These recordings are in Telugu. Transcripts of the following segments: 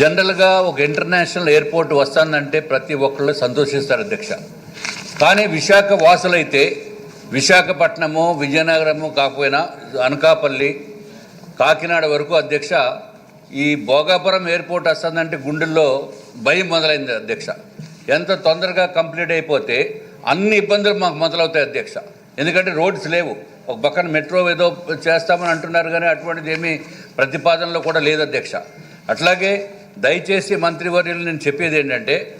జనరల్గా ఒక ఇంటర్నేషనల్ ఎయిర్పోర్ట్ వస్తుందంటే ప్రతి ఒక్కళ్ళు సంతోషిస్తారు అధ్యక్ష. కానీ విశాఖ వాసులైతే విశాఖపట్నము విజయనగరము కాకపోయినా అనకాపల్లి కాకినాడ వరకు అధ్యక్ష ఈ భోగాపురం ఎయిర్పోర్ట్ వస్తుందంటే గుండెల్లో భయం మొదలైంది అధ్యక్ష. ఎంత తొందరగా కంప్లీట్ అయిపోతే అన్ని ఇబ్బందులు మాకు మొదలవుతాయి అధ్యక్ష. ఎందుకంటే రోడ్స్ లేవు. ఒక పక్కన మెట్రో ఏదో చేస్తామని అంటున్నారు కానీ అటువంటిది ఏమీ ప్రతిపాదనలో కూడా లేదు అధ్యక్ష. అట్లాగే దయచేసి మంత్రివర్యులు నేను చెప్పేది ఏంటంటే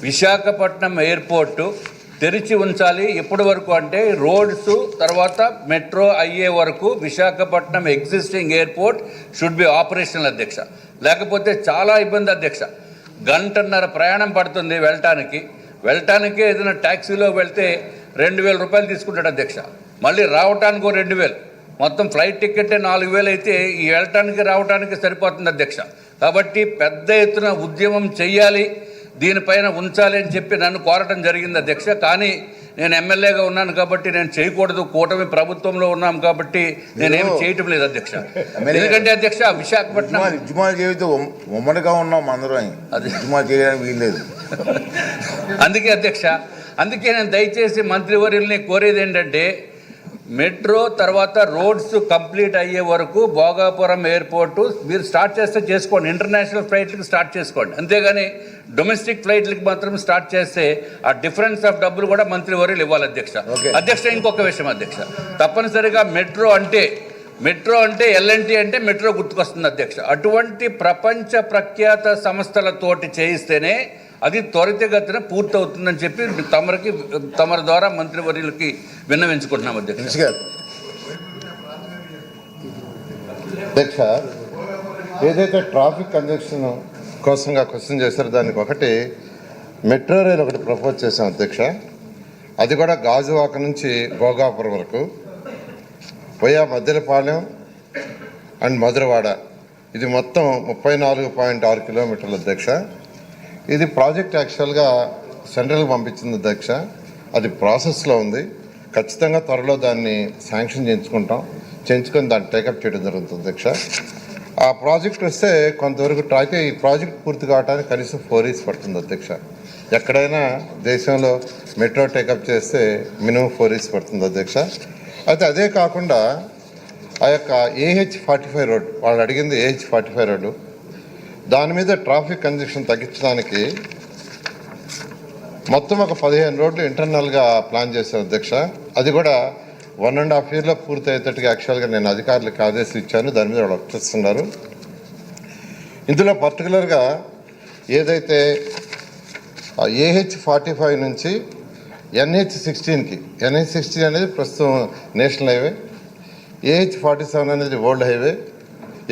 విశాఖపట్నం ఎయిర్పోర్టు తెరిచి ఉంచాలి. ఎప్పటి వరకు అంటే రోడ్స్ తర్వాత మెట్రో అయ్యే వరకు Visakhapatnam existing airport should be operational అధ్యక్ష. లేకపోతే చాలా ఇబ్బంది అధ్యక్ష. గంటన్నర ప్రయాణం పడుతుంది వెళ్ళటానికి. వెళ్ళటానికే ఏదైనా ట్యాక్సీలో వెళ్తే రెండు వేల రూపాయలు తీసుకుంటాడు అధ్యక్ష. మళ్ళీ రావటానికి రెండు వేలు. మొత్తం ఫ్లైట్ టికెటే నాలుగు వేలు అయితే ఈ వెళ్ళటానికి రావటానికి సరిపోతుంది అధ్యక్ష. కాబట్టి పెద్ద ఎత్తున ఉద్యమం చెయ్యాలి దీనిపైన ఉంచాలి అని చెప్పి నన్ను కోరటం జరిగింది అధ్యక్ష. కానీ నేను ఎమ్మెల్యేగా ఉన్నాను కాబట్టి నేను చేయకూడదు. కూటమి ప్రభుత్వంలో ఉన్నాం కాబట్టి నేనేం చేయటం లేదు అధ్యక్ష. ఎందుకంటే అధ్యక్ష విశాఖపట్నం చేస్తే ఉమ్- ఉమ్మడిగా ఉన్నాం అందరం. అది. ఉద్యమాలు చేయడానికి వీల్లేదు. అందుకే అధ్యక్ష అందుకే నేను దయచేసి మంత్రివర్యుల్ని కోరేది ఏంటంటే మెట్రో తర్వాత రోడ్స్ కంప్లీట్ అయ్యే వరకు భోగాపురం ఎయిర్పోర్టు మీరు స్టార్ట్ చేస్తే చేసుకోండి. ఇంటర్నేషనల్ ఫ్లైట్లకి స్టార్ట్ చేసుకోండి. అంతేగాని డొమెస్టిక్ ఫ్లైట్లకి మాత్రం స్టార్ట్ చేస్తే ఆ డిఫరెన్స్ ఆఫ్ డబ్బులు కూడా మంత్రివర్యులు ఇవ్వాలి అధ్యక్ష. అధ్యక్ష ఇంకొక విషయం అధ్యక్ష. తప్పనిసరిగా మెట్రో అంటే మెట్రో అంటే ఎల్ఎన్టీ అంటే మెట్రో గుర్తుకొస్తుంది అధ్యక్ష. అటువంటి ప్రపంచ ప్రఖ్యాత సంస్థలతోటి చేయిస్తేనే అది త్వరితగతిన పూర్తవుతుందని చెప్పి తమరికి తమరి ద్వారా మంత్రివర్యులకి విన్నవించుకుంటున్నాం అధ్యక్ష. గారు. అధ్యక్ష ఏదైతే ట్రాఫిక్ కంజక్షన్ కోసంగా క్వశ్చన్ చేశారో దానికి ఒకటి మెట్రో రైల్ ఒకటి ప్రపోజ్ చేశాం అధ్యక్ష. అది కూడా గాజువాక నుంచి భోగాపురం వరకు. పోయా మద్దెలపాలెం అండ్ మధురవాడ. ఇది మొత్తం ముప్పై నాలుగు పాయింట్ ఆరు కిలోమీటర్ల అధ్యక్ష. ఇది ప్రాజెక్ట్ యాక్చువల్గా సెంట్రల్ పంపించింది అధ్యక్ష. అది ప్రాసెస్లో ఉంది. ఖచ్చితంగా త్వరలో దాన్ని శాంక్షన్ చేయించుకుంటాం. చేయించుకొని దాన్ని టేకప్ చేయడం జరుగుతుంది అధ్యక్ష. ఆ ప్రాజెక్ట్ వస్తే కొంతవరకు ట్రాక్ ఈ ప్రాజెక్ట్ పూర్తి కావడానికి కనీసం ఫోర్ ఇయర్స్ పడుతుంది అధ్యక్ష. ఎక్కడైనా దేశంలో మెట్రో టేకప్ చేస్తే మినిమం ఫోర్ ఇయర్స్ పడుతుంది అధ్యక్ష. అయితే అదే కాకుండా ఆ యొక్క ఏహెచ్ ఫార్టీ ఫైవ్ రోడ్ వాళ్ళు అడిగింది ఏహెచ్ ఫార్టీ ఫైవ్ రోడ్డు. దాని మీద ట్రాఫిక్ కంజక్షన్ తగ్గించడానికి మొత్తం ఒక పదిహేను రోడ్లు ఇంటర్నల్గా ప్లాన్ చేశారు అధ్యక్ష. అది కూడా వన్ అండ్ హాఫ్ ఇయర్లో పూర్తి అయ్యేటట్టుగా యాక్చువల్గా నేను అధికారులకు ఆదేశం ఇచ్చాను. దాని మీద వాళ్ళు వర్క్ ఇందులో పర్టికులర్గా ఏదైతే ఏహెచ్ ఫార్టీ ఫైవ్ నుంచి ఎన్హెచ్ సిక్స్టీన్కి ఎన్హెచ్ సిక్స్టీన్ అనేది ప్రస్తుతం national highway AH forty seven అనేది వరల్డ్ హైవే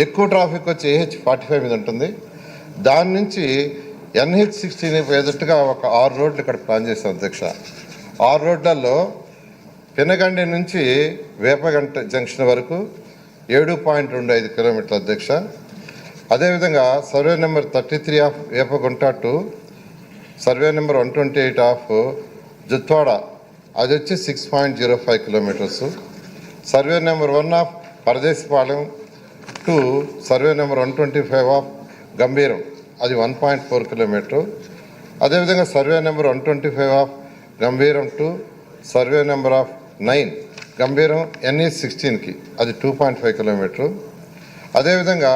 ఎక్కువ ట్రాఫిక్ వచ్చి ఏహెచ్ ఫార్టీ ఫైవ్ మీద ఉంటుంది. దాని నుంచి ఎన్హెచ్ సిక్స్టీన్ ఎదుట్టుగా ఒక ఆరు రోడ్లు ఇక్కడ ప్లాన్ చేస్తాం అధ్యక్ష. ఆరు రోడ్లలో పినగండి నుంచి వేపగంట జంక్షన్ వరకు ఏడు పాయింట్ రెండు ఐదు కిలోమీటర్ల అధ్యక్ష. అదేవిధంగా survey number thirty three of Vepagunta to survey number one twenty eight of Jutwada అది వచ్చి six point zero five kilometres. Survey number one of Paradesipalem to survey number one twenty five of Gambhiram. అది వన్ పాయింట్ ఫోర్ కిలోమీటర్. అదేవిధంగా survey number one twenty five of Gambhiram to survey number of nine. Gambhiram NH సిక్స్టీన్కి. అది టూ పాయింట్ ఫైవ్ కిలోమీటర్. అదేవిధంగా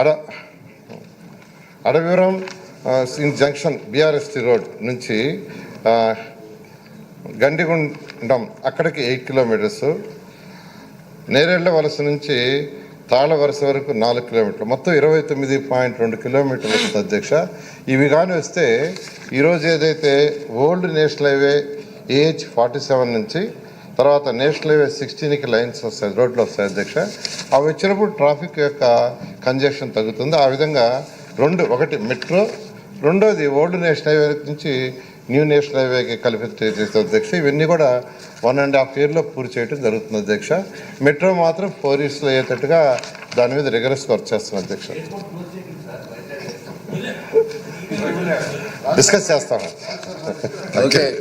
అడ అడవివరం ఆ, జంక్షన్ బీఆర్ఎస్టీ రోడ్ నుంచి గండిగుండం అక్కడికి ఎయిట్ కిలోమీటర్స్. నేరేళ్ళ వలస నుంచి తాళ వలస వరకు నాలుగు కిలోమీటర్లు. మొత్తం ఇరవై తొమ్మిది పాయింట్ రెండు కిలోమీటర్లు వస్తుంది అధ్యక్ష. ఇవి కానీ వస్తే ఈరోజు ఏదైతే old national highway AH forty seven నుంచి తర్వాత నేషనల్ హైవే సిక్స్టీన్కి లైన్స్ వస్తాయి రోడ్లు వస్తాయి అధ్యక్ష. అవి వచ్చినప్పుడు ట్రాఫిక్ యొక్క కంజెషన్ తగ్గుతుంది. ఆ విధంగా రెండు ఒకటి మెట్రో రెండోది ఓల్డ్ నేషనల్ హైవే నుంచి న్యూ నేషనల్ హైవేకి కలిపి చేసే అధ్యక్ష. ఇవన్నీ కూడా వన్ అండ్ హాఫ్ ఇయర్లో పూర్తి చేయడం జరుగుతుంది అధ్యక్ష. మెట్రో మాత్రం ఫోర్ ఇయర్స్లో అయ్యేటట్టుగా దాని మీద రిగరస్ వర్క్ చేస్తున్నాం అధ్యక్ష. డిస్కస్ చేస్తాము. ఓకే